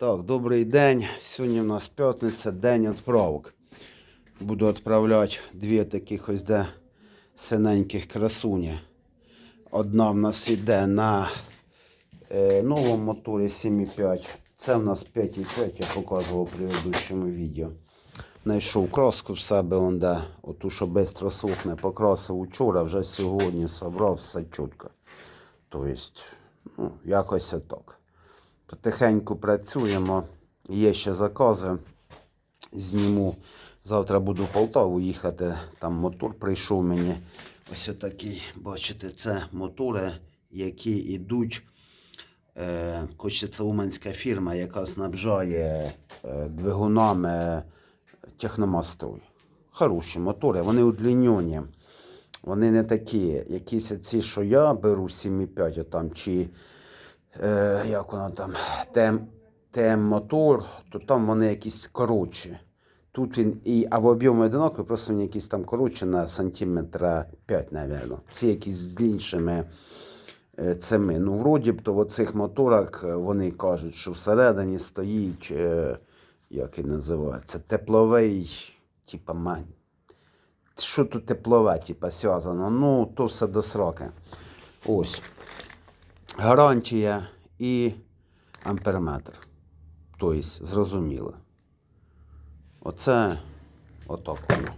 Так, добрий день. Сьогодні у нас п'ятниця, день відправок. Буду відправляти дві таких ось де синеньких красуні. Одна в нас йде на е, новому моторі 7.5. Це в нас 5.5, я показував у предыдущому відео. Знайшов краску в себе, он оту, що швидко сухне, покрасив учора, вже сьогодні собрав все чітко. Тобто, ну, якось отак. Потихеньку працюємо. Є ще закази. Зніму. Завтра буду в Полтаву їхати. Там мотор прийшов мені. Ось отакий. Бачите, це мотори, які йдуть. Е, Хоче це уманська фірма, яка снабжає е, двигунами техномострой. Хороші мотори, вони удлінені. Вони не такі, якісь ці, що я беру 7,5 там, чи е, як воно там, тем, тем мотор, то там вони якісь коротші. Тут він і, а в об'ємі одинаковий, просто він якийсь там коротше на сантиметра 5, мабуть. Ці якісь з іншими е, цими. Ну, вроді б, то в оцих моторах е, вони кажуть, що всередині стоїть, як він називається, тепловий, типа мань. Що тут теплове, типа, зв'язано? Ну, то все до сроки. Ось гарантія і амперметр. Тобто, зрозуміло. Оце отак воно.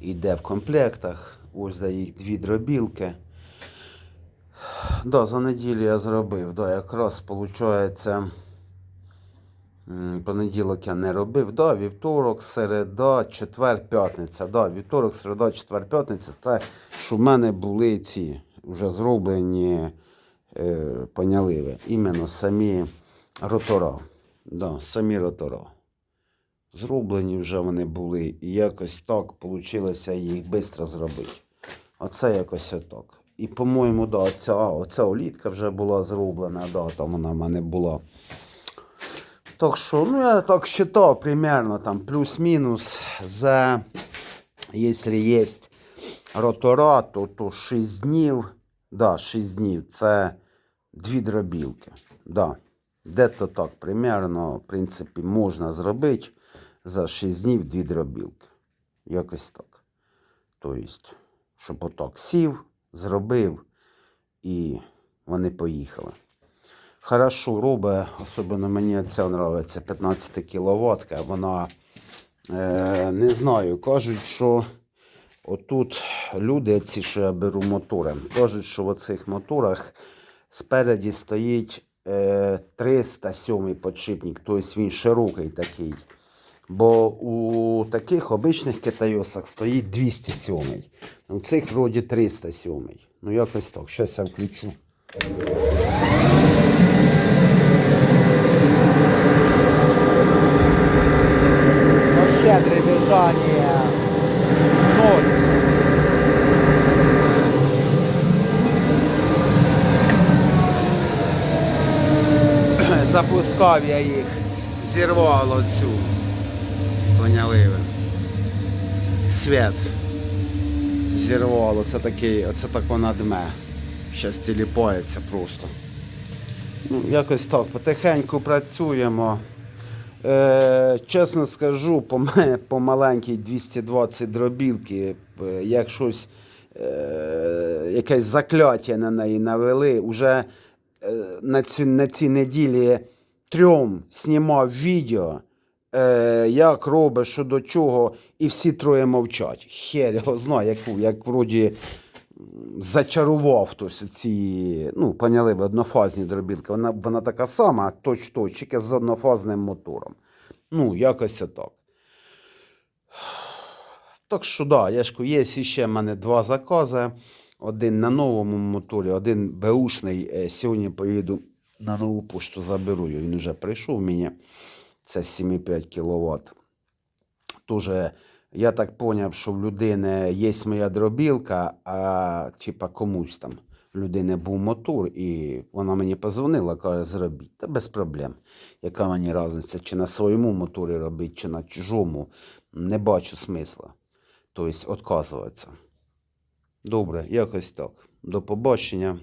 Йде в комплектах. Ось за їх дві дробілки. Да, за неділю я зробив. Да, якраз виходить. Понеділок я не робив. Да, вівторок, середа, четвер, п'ятниця. Да, вівторок, середа, четвер, п'ятниця. Це що в мене були ці вже зроблені е, поняливе. іменно самі ротора. Да, самі ротора. Зроблені вже вони були. І якось так вийшло їх швидко зробити. Оце якось отак. І, по-моєму, да, оця, оця олітка вже була зроблена, да, там вона в мене була. Так що, ну я так считав примерно там плюс-мінус за, якщо є ротора, то, то 6 днів, да, 6 днів це дві дробілки. Да. Де-то так примерно, в принципі, можна зробити за 6 днів дві дробілки. Якось так. Тобто, щоб отак сів, зробив і вони поїхали. Хорошо робить, особливо мені ця подобається 15 кВт. Вона е, не знаю, кажуть, що отут люди, ці, що я беру мотори, кажуть, що в цих моторах спереді стоїть е, 307 подшипник, тобто він широкий такий. Бо у таких обичних китайосах стоїть 207. У цих вроді 307. Ну якось так. Зараз я включу. Запускав я їх, зірвало цю. Поняли ви. Свят. Зірвало. Це такий, оце так вона дме. Щас тіліпається просто. Ну, якось так, потихеньку працюємо. Е, чесно скажу, по, по маленькій 220 дробілки, е, як щось, е, якесь закляття на неї навели, уже на, цю, на цій неділі трьом знімав відео, е, як робить, що до чого, і всі троє мовчать. Хер його знає, як, як вроді зачарував хтось ці, ну, поняли ви, однофазні дробілки. Вона, вона така сама, точ-точ, тільки з однофазним мотором. Ну, якось так. Так що, да, я ж є ще в мене два закази. Один на новому моторі, один беушний. Е, Сьогодні поїду на нову пошту, заберу його. Він вже прийшов мені. Це 7,5 кВт. Тоже я так зрозумів, що в людини є моя дробілка, а типа комусь там в людини був мотор, і вона мені позвонила, каже, зробіть. Та без проблем. Яка мені різниця, чи на своєму моторі робити, чи на чужому. Не бачу смисла. Тобто, відказуватися. Добре, якось так. До побачення.